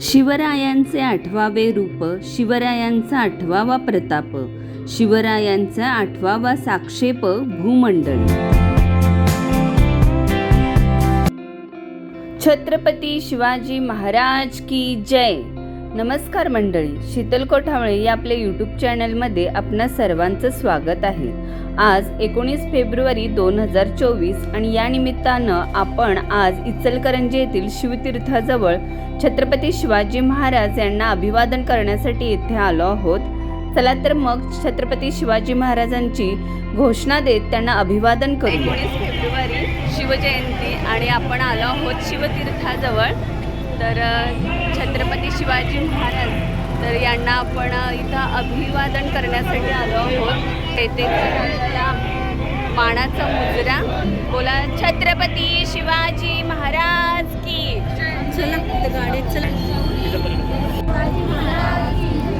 शिवरायांचे आठवावे रूप शिवरायांचा आठवावा प्रताप शिवरायांचा आठवावा साक्षेप भूमंडळ. छत्रपती शिवाजी महाराज की जय. नमस्कार मंडळी शीतल कोठावळे या आपल्या यूट्यूब चॅनलमध्ये आपणा सर्वांचं स्वागत आहे. आज एकोणीस फेब्रुवारी दोन हजार चोवीस आणि या निमित्तानं आपण आज इचलकरंजी येथील शिवतीर्थाजवळ छत्रपती शिवाजी महाराज यांना अभिवादन करण्यासाठी येथे आलो आहोत. चला तर मग छत्रपती शिवाजी महाराजांची घोषणा देत त्यांना अभिवादन करू एकोणीस फेब्रुवारी शिवजयंती आणि आपण आलो आहोत शिवतीर्थाजवळ. तर छत्रपती शिवाजी महाराज. तर यांना आपण इथं अभिवादन करण्यासाठी आलो आहोत. तेथे मानाचा मुजरा. बोला छत्रपती शिवाजी महाराज की. चला चला.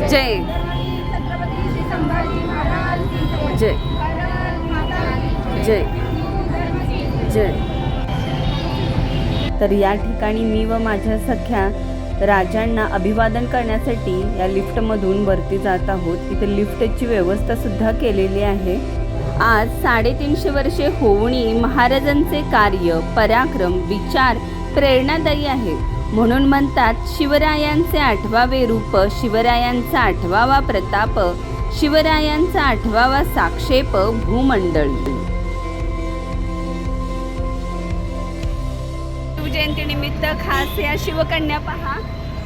जय जय. जय. जय. तर या ठिकाणी मी व माझ्या सख्या राजांना अभिवादन करण्यासाठी या लिफ्टमधून वरती जात आहोत. इथे लिफ्टची व्यवस्थासुद्धा केलेली आहे. आज साडेतीनशे वर्षे होवणी महाराजांचे कार्य पराक्रम विचार प्रेरणादायी आहे. म्हणून म्हणतात शिवरायांचे आठवावे रूप शिवरायांचा आठवावा प्रताप शिवरायांचा आठवावा साक्षेप भूमंडळ. जयंतीनिमित्त खास या शिवकन्या पहा.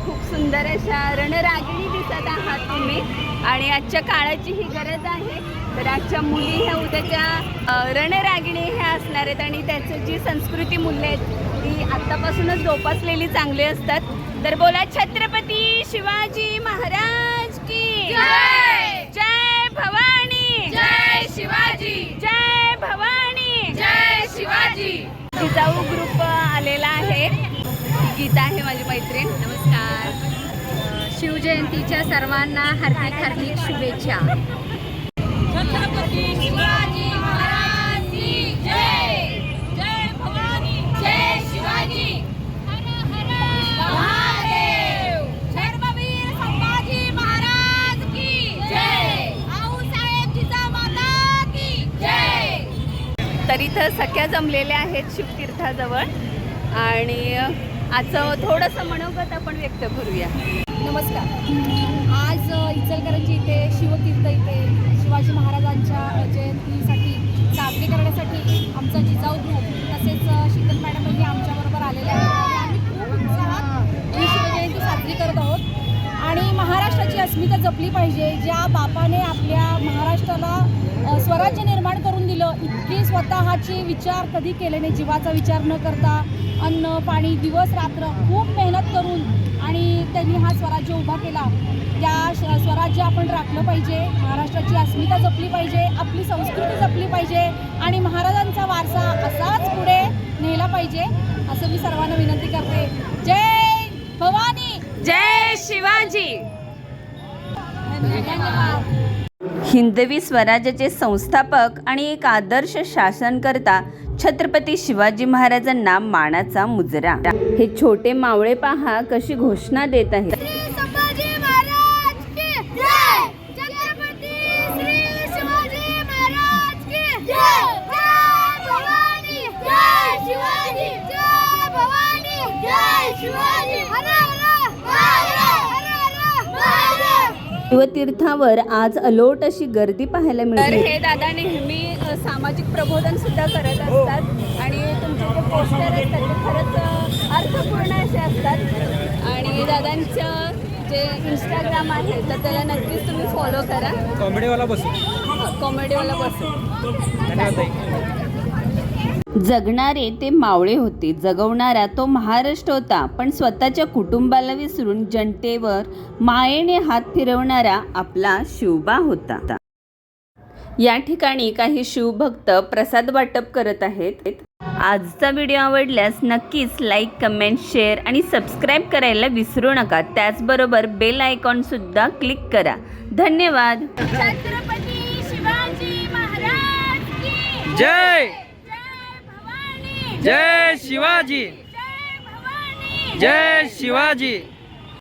खूप सुंदर अशा रणरागिणी दिसत आहात तुम्ही. आणि आजच्या काळाची ही गरज आहे. तर आजच्या मुली ह्या उद्याच्या रणरागिणी ह्या असणार आहेत आणि त्याचं जी संस्कृती मूल्य आहेत ती आत्तापासूनच जोपासलेली चांगली असतात. तर बोला छत्रपती शिवाजी महाराज! गीता आहे माझी मैत्रीण. नमस्कार. शिवजयंतीच्या सर्वांना हार्दिक हार्दिक शुभेच्छा. तर इथं सख्या जमलेल्या आहेत शिवतीर्थाजवळ. आणि आजचं थोडंसं मनोगत आपण व्यक्त करूया. नमस्कार. आज इचलकरंजी इथे शिवतीर्थ इथे शिवाजी महाराजांच्या जयंतीसाठी साजरी करण्यासाठी आमचा जिजाऊ ग्रुप तसेच शीतल मॅडम अस्मिता जपली पाहिजे ज्या बापाने आपल्या महाराष्ट्राला स्वराज्य निर्माण करून दिलं इतके स्वतःचे विचार कधी केले नाही जीवाचा विचार न करता अन्न पाणी दिवस रात्र खूप मेहनत करून आणि त्यांनी हा स्वराज्य उभा केला. त्या श- स्वराज्य आपण राखलं पाहिजे महाराष्ट्राची अस्मिता जपली पाहिजे आपली संस्कृती जपली पाहिजे आणि महाराजांचा वारसा असाच पुढे नेला पाहिजे असं मी सर्वांना विनंती करते. जय भवानी! जय शिवाजी! हिंदवी स्वराज्याचे संस्थापक आणि एक आदर्श शासनकर्ता छत्रपती शिवाजी महाराजांना मानाचा मुजरा. हे छोटे मावळे पहा कशी घोषणा देत आहेत. शिवाजी महाराज की जय जय भवानी जय शिवाजी जय भवानी जय शिवाजी हर हर महादेव हर हर महादेव शिवतीर्थावर आज अलोट अशी गर्दी पाहायला तर मिळते हे दादा नेहमी सामाजिक प्रबोधन सुद्धा करत असतात आणि तुमचे जे पोस्टर असतात ते खरंच अर्थपूर्ण असे असतात. आणि दादांचं जे इंस्टाग्राम आहे तर त्याला नक्कीच तुम्ही फॉलो करा. कॉमेडीवाला बसू. कॉमेडीवाला बसून धन्यवाद जगणारे ते मावळे होते. जगवणारा तो महाराष्ट्र होता. पण स्वतःच्या कुटुंबाला विसरून जनतेवर मायेने हात फिरवणारा आपला शिवबा होता. या ठिकाणी काही शिवभक्त प्रसाद वाटप करत आहेत. आजचा व्हिडिओ आवडल्यास नक्कीच लाईक कमेंट शेअर आणि सबस्क्राईब करायला विसरू नका. त्याचबरोबर बेल आयकॉन सुद्धा क्लिक करा. धन्यवाद छत्रपती शिवाजी महाराज की जय जय भवानी जय शिवाजी. जय शिवाजी.